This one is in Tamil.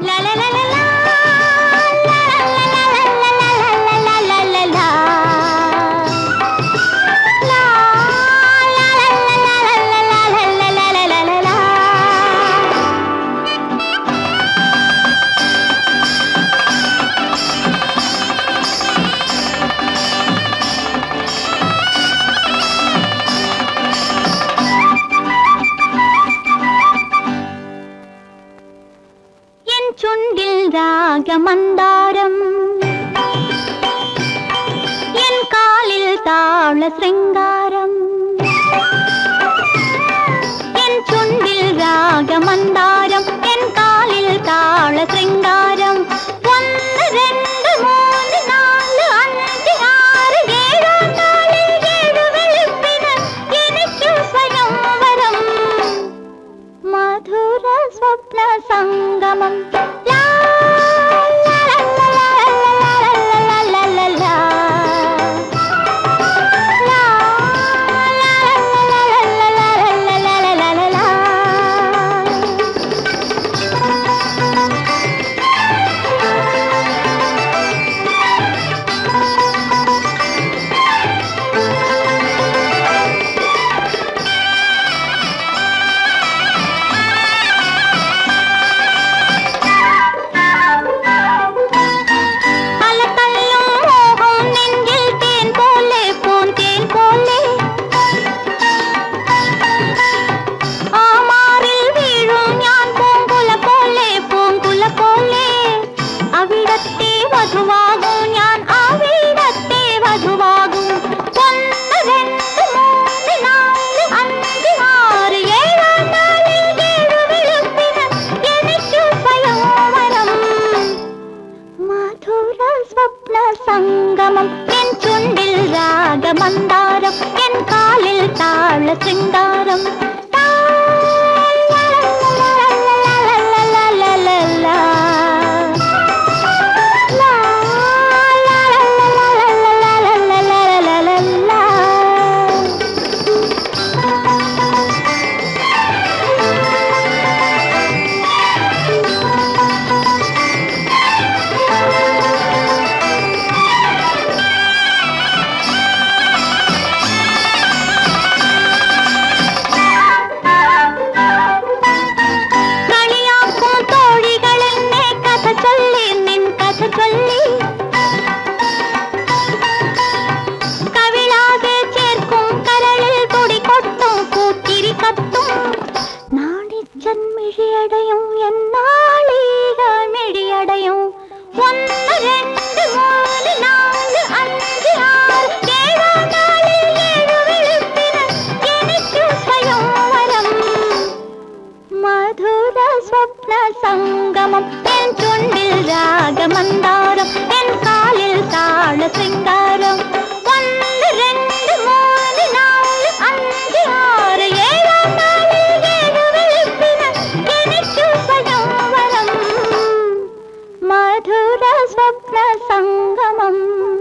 来来来来。ராக மந்தாரம் என் காலில் தாழ சிங்க மதுர ஸ்வப்ன சங்கமம். என் துண்டில் ராக மந்தாரம் என் காலில் தாழ சிங்கா மகிழடையும் என்னாலே மிழியடையும் ஒன்று ரெண்டு மூணு நான்கு அஞ்சு ஆறு. சங்கமம். என் துண்டில் ராகமந்தாரம். என் காலில் शब्दसङ्गमम्